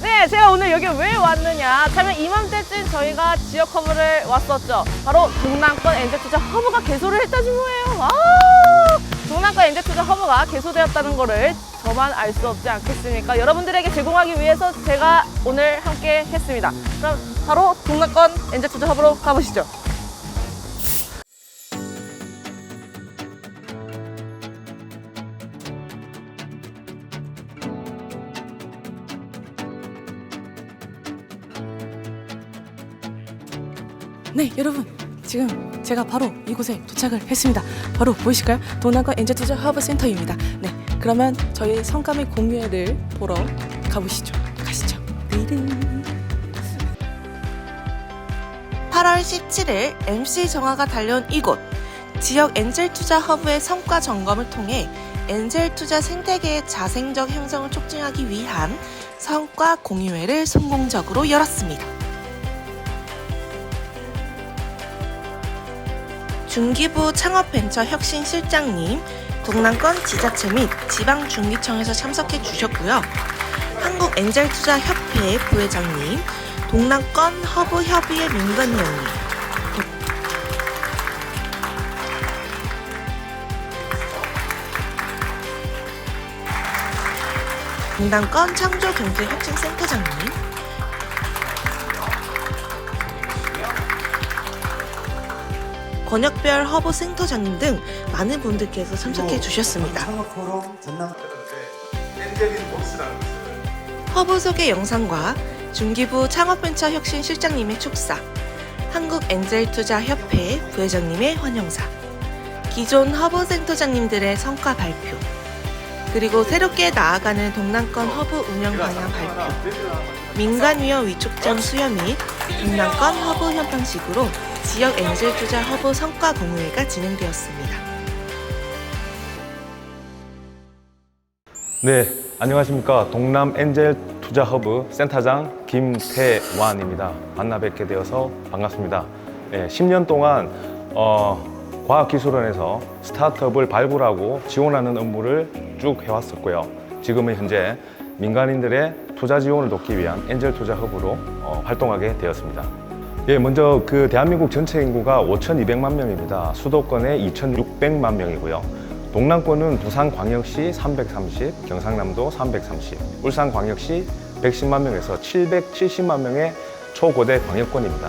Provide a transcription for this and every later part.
네, 제가 오늘 여기 왜 왔느냐? 차면 이맘때쯤 저희가 지역 허브를 왔었죠. 바로 동남권 엔젤투자 허브가 개소를 했다지 뭐예요. 아, 동남권 엔젤투자 허브가 개소되었다는 거를 저만 알 수 없지 않겠습니까? 여러분들에게 제공하기 위해서 제가 오늘 함께 했습니다. 그럼 바로 동남권 엔젤투자 허브로 가보시죠. 네, 여러분. 지금 제가 바로 이곳에 도착을 했습니다. 바로 보이실까요? 동남권 엔젤투자 허브 센터입니다. 네, 그러면 저희 성감의 공유회를 보러 가보시죠. 가시죠. 띠링. 8월 17일 MC 정화가 달려온 이곳 지역 엔젤 투자 허브의 성과 점검을 통해 엔젤 투자 생태계의 자생적 형성을 촉진하기 위한 성과 공유회를 성공적으로 열었습니다. 중기부 창업벤처 혁신실장님, 동남권 지자체 및 지방중기청에서 참석해 주셨고요. 한국엔젤투자협회 부회장님, 동남권 허브 협의회 민건위원님, 동남권 창조경제혁신센터장님, 권역별 허브 센터장님 등 많은 분들께서 참석해 주셨습니다. 전남 엔젤인 복스라는 것을 허브 소개 영상과 중기부 창업벤처 혁신 실장님의 축사, 한국 엔젤 투자 협회 부회장님의 환영사, 기존 허브 센터장님들의 성과 발표, 그리고 새롭게 나아가는 동남권 허브 운영 방향 발표, 민간위원 위촉점 수여 및 동남권 허브 현방식으로 지역 엔젤 투자 허브 성과 공유회가 진행되었습니다. 네, 안녕하십니까. 동남 엔젤 투자 허브 센터장 김태완입니다. 만나 뵙게 되어서 반갑습니다. 네, 10년 동안 어, 과학기술원에서 스타트업을 발굴하고 지원하는 업무를 쭉 해왔었고요. 지금은 현재 민간인들의 투자 지원을 돕기 위한 엔젤 투자 허브로 어, 활동하게 되었습니다. 예, 먼저 그 대한민국 전체 인구가 5,200만 명입니다. 수도권에 2,600만 명이고요. 동남권은 부산광역시 330, 경상남도 330, 울산광역시 110만 명에서 770만 명의 초고대 광역권입니다.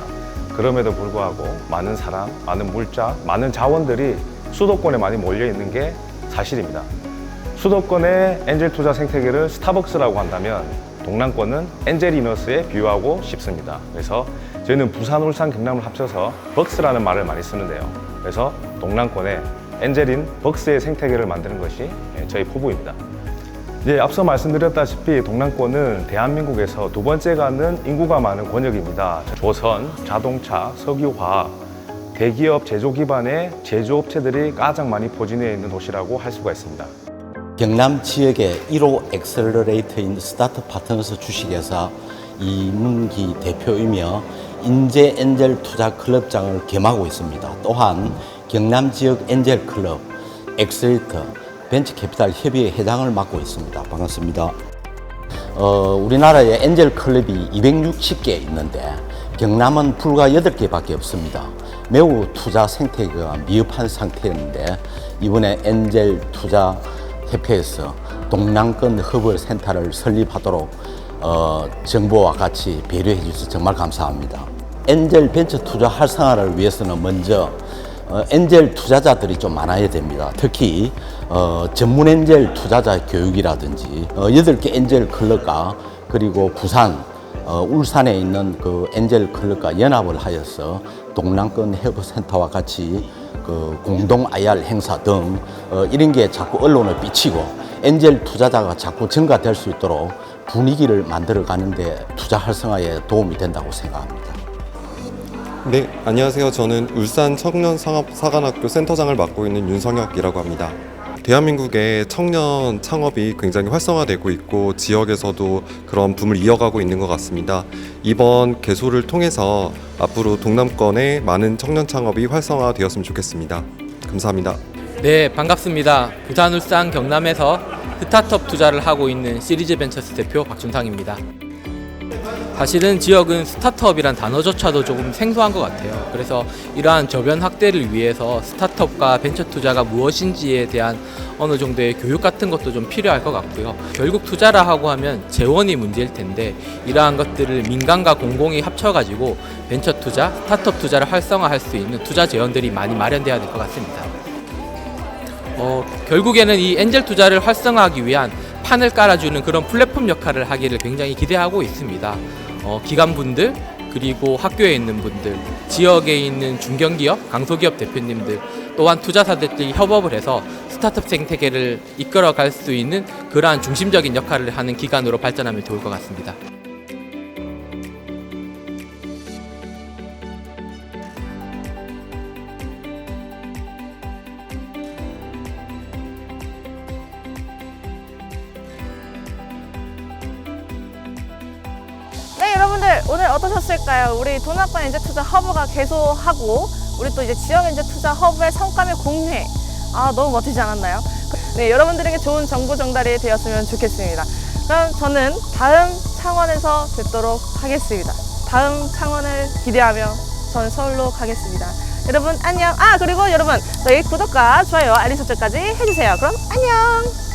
그럼에도 불구하고 많은 사람, 많은 물자, 많은 자원들이 수도권에 많이 몰려 있는 게 사실입니다. 수도권의 엔젤 투자 생태계를 스타벅스라고 한다면 동남권은 엔젤 이너스에 비유하고 싶습니다. 그래서 저희는 부산, 울산, 경남을 합쳐서 벅스라는 말을 많이 쓰는데요. 그래서 동남권에 엔젤인 벅스의 생태계를 만드는 것이 예, 저희 포부입니다. 예, 앞서 말씀드렸다시피 동남권은 대한민국에서 두 번째 가는 인구가 많은 권역입니다. 조선, 자동차, 석유화학, 대기업 제조 기반의 제조업체들이 가장 많이 포진해 있는 도시라고 할 수가 있습니다. 경남 지역의 1호 엑셀러레이터인 스타트 파트너스 주식회사 이문기 대표이며 인재 엔젤 투자 클럽장을 겸하고 있습니다. 또한 경남 지역 엔젤 클럽 엑셀터 벤처 캐피탈 협의회 회장을 맡고 있습니다. 반갑습니다. 어, 우리나라에 엔젤 클럽이 260개 있는데 경남은 불과 8개밖에 없습니다. 매우 투자 생태계가 미흡한 상태인데 이번에 엔젤 투자 협회에서 동남권 허브 센터를 설립하도록 어, 정부와 같이 배려해 주셔서 정말 감사합니다. 엔젤 벤처 투자 활성화를 위해서는 먼저 어, 엔젤 투자자들이 좀 많아야 됩니다. 특히 어, 전문 엔젤 투자자 교육이라든지 어, 8개 엔젤 클럽과 그리고 부산, 어, 울산에 있는 그 엔젤 클럽과 연합을 하여서 동남권 해부센터와 같이 그 공동 IR 행사 등 어, 이런 게 자꾸 언론을 비치고 엔젤 투자자가 자꾸 증가될 수 있도록 분위기를 만들어 가는데 투자 활성화에 도움이 된다고 생각합니다. 네, 안녕하세요. 저는 울산 청년 상업 사관학교 센터장을 맡고 있는 윤성혁이라고 합니다. 대한민국의 청년 창업이 굉장히 활성화되고 있고 지역에서도 그런 붐을 이어가고 있는 것 같습니다. 이번 개소를 통해서 앞으로 동남권에 많은 청년 창업이 활성화되었으면 좋겠습니다. 감사합니다. 네, 반갑습니다. 부산, 울산, 경남에서 스타트업 투자를 하고 있는 시리즈 벤처스 대표 박준상입니다. 사실은 지역은 스타트업이란 단어조차도 조금 생소한 것 같아요. 그래서 이러한 저변 확대를 위해서 스타트업과 벤처 투자가 무엇인지에 대한 어느 정도의 교육 같은 것도 좀 필요할 것 같고요. 결국 투자라 하고 하면 재원이 문제일 텐데 이러한 것들을 민간과 공공이 합쳐가지고 벤처 투자, 스타트업 투자를 활성화할 수 있는 투자 재원들이 많이 마련돼야 될 것 같습니다. 어, 결국에는 이 엔젤 투자를 활성화하기 위한 판을 깔아주는 그런 플랫폼 역할을 하기를 굉장히 기대하고 있습니다. 어, 기관분들 그리고 학교에 있는 분들, 지역에 있는 중견기업, 강소기업 대표님들, 또한 투자사들끼리 협업을 해서 스타트업 생태계를 이끌어갈 수 있는 그러한 중심적인 역할을 하는 기관으로 발전하면 좋을 것 같습니다. 오늘 어떠셨을까요? 우리 동남권 엔제 투자 허브가 계속하고 우리 또 이제 지역 엔제 투자 허브의 성과물 공유회. 아, 너무 멋지지 않았나요? 네, 여러분들에게 좋은 정보 전달이 되었으면 좋겠습니다. 그럼 저는 다음 창원에서 뵙도록 하겠습니다. 다음 창원을 기대하며 저는 서울로 가겠습니다. 여러분 안녕. 아, 그리고 여러분 저희 구독과 좋아요, 알림 설정까지 해주세요. 그럼 안녕.